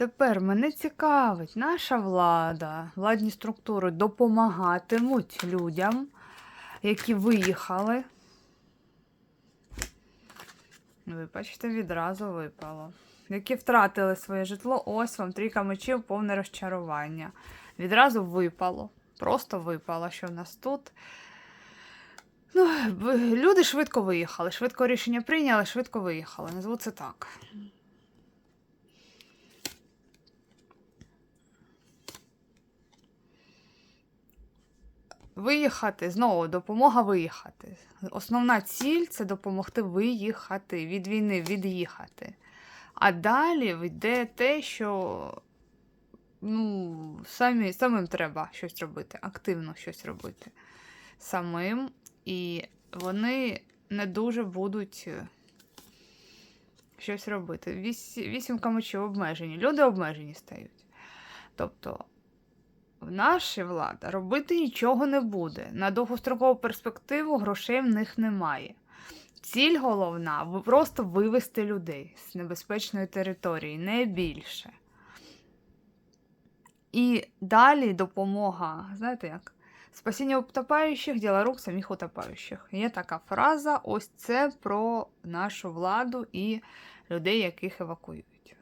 Тепер мене цікавить, наша влада, владні структури допомагатимуть людям, які виїхали. Ви бачите, відразу випало. Які втратили своє житло, ось вам трійка мечів, повне розчарування. Відразу випало. Просто випало, що в нас тут. Ну, люди швидко виїхали, швидко рішення прийняли, швидко виїхали. Назву це так. Виїхати, знову допомога виїхати. Основна ціль це допомогти виїхати від війни, від'їхати. А далі йде те, що ну, самі, самим треба щось робити, активно щось робити. Самим. І вони не дуже будуть е, щось робити. Вісімка мечів обмежені. Люди обмежені стають. Тобто, наша влада робити нічого не буде. На довгострокову перспективу грошей в них немає. Ціль головна просто вивести людей з небезпечної території, не більше. І далі допомога, знаєте як? Спасіння утопаючих, діла рук самих утопаючих. Є така фраза: ось це про нашу владу і людей, яких евакуюють.